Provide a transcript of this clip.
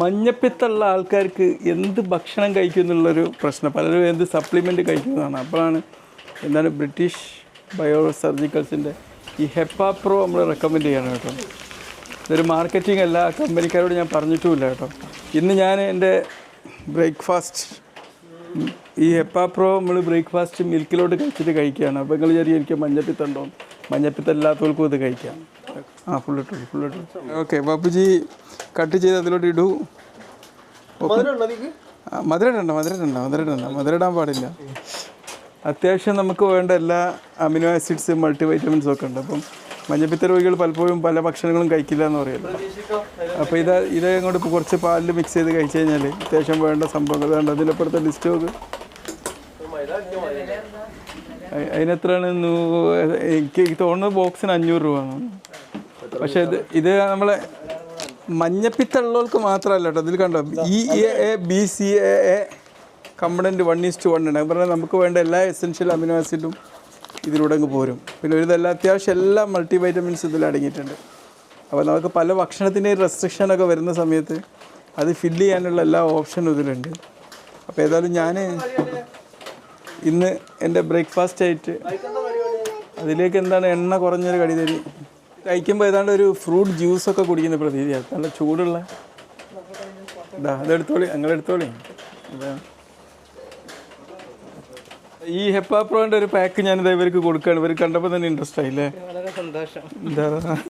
മഞ്ഞപ്പിത്തുള്ള ആൾക്കാർക്ക് എന്ത് ഭക്ഷണം കഴിക്കും എന്നുള്ളൊരു പ്രശ്നം? പലരും എന്ത് സപ്ലിമെന്റ് കഴിക്കുന്നതാണ്. അപ്പോഴാണ് എന്താണ് ബ്രിട്ടീഷ് ബയോ സർജിക്കൽസിന്റെ ഈ ഹെപ്പ പ്രോ നമ്മൾ റെക്കമെൻഡ് ചെയ്യണം കേട്ടോ. ഇതൊരു മാർക്കറ്റിംഗ് അല്ല കമ്പനിക്കാരോട് ഞാൻ പറഞ്ഞിട്ടുമില്ല കേട്ടോ. ഇന്ന് ഞാൻ എന്റെ ബ്രേക്ക്ഫാസ്റ്റ് ഈ ഹെപ്പ പ്രോ നമ്മൾ ബ്രേക്ക്ഫാസ്റ്റ് മിൽക്കിലോട്ട് കഴിച്ചിട്ട് കഴിക്കുകയാണ്. അപ്പോൾ നിങ്ങൾ ചെറിയ എനിക്ക് മഞ്ഞപ്പിത്തുണ്ടോ മഞ്ഞപ്പിത്തല്ലാത്തവർക്കും ഇത് കഴിക്കാം. ആ ഫുൾ ഇട്ടു ഓക്കെ ബാപ്പുജി കട്ട് ചെയ്ത് അതിലോട്ട് ഇടൂ. ആ, മധുരം ഇടണ്ട മധുരടാൻ പാടില്ല. അത്യാവശ്യം നമുക്ക് വേണ്ട എല്ലാ അമിനോ ആസിഡ്സ് മൾട്ടി വൈറ്റമിൻസും ഒക്കെ ഉണ്ട്. അപ്പം മഞ്ഞപ്പിത്ത രോഗികൾ പലപ്പോഴും പല ഭക്ഷണങ്ങളും കഴിക്കില്ല എന്ന് പറയുമല്ലോ അപ്പോൾ ഇത് ഇത് അങ്ങോട്ട് ഇപ്പോൾ കുറച്ച് പാലിൽ മിക്സ് ചെയ്ത് കഴിച്ച് കഴിഞ്ഞാൽ അത്യാവശ്യം വേണ്ട സംഭവങ്ങൾ. വേണ്ട അതിലപ്പുറത്തെ ലിസ്റ്റ് നോക്ക്. അതിനെത്രയാണ്? എനിക്ക് തോന്നുന്നത് ബോക്സിന് അഞ്ഞൂറ് രൂപ പക്ഷേ ഇത് ഇത് നമ്മളെ മഞ്ഞപ്പിത്തുള്ളവർക്ക് മാത്രമല്ല കേട്ടോ. ഇതിൽ കണ്ടോ? E A B C A A component one east one ഉണ്ട് പറഞ്ഞാൽ നമുക്ക് വേണ്ട എല്ലാ എസെൻഷ്യൽ അമിനോ ആസിഡും ഇതിലൂടെ അങ്ങ് പോരും. പിന്നെ ഒരു ഇതെല്ലാം അത്യാവശ്യം എല്ലാ മൾട്ടി വൈറ്റമിൻസ് ഇതിൽ അടങ്ങിയിട്ടുണ്ട്. അപ്പോൾ നമുക്ക് പല ഭക്ഷണത്തിന്റെയും റെസ്ട്രിക്ഷനൊക്കെ വരുന്ന സമയത്ത് അത് ഫില്ല് ചെയ്യാനുള്ള എല്ലാ ഓപ്ഷനും ഇതിലുണ്ട്. അപ്പോൾ ഏതായാലും ഞാൻ ഇന്ന് എന്റെ ബ്രേക്ക്ഫാസ്റ്റ് ആയിട്ട് അതിലേക്ക് എന്താണ് എണ്ണ കുറഞ്ഞൊരു കടി തരി? കഴിക്കുമ്പോൾ ഏതാണ്ട് ഒരു ഫ്രൂട്ട് ജ്യൂസൊക്കെ കുടിക്കുന്ന പ്രതീതിയാണ് നല്ല ചൂടുള്ള ഇതാ അതെടുത്തോളി അങ്ങനെ എടുത്തോളി. ഇതാ. ഈ ഹെപ്പാപ്രോന്റെ ഒരു പാക്ക് ഞാനിതാ ഇവർക്ക് കൊടുക്കുകയാണ് ഇവർ കണ്ടപ്പോൾ തന്നെ ഇൻട്രസ്റ്റ് ആയില്ലേ? വളരെ സന്തോഷം. എന്താ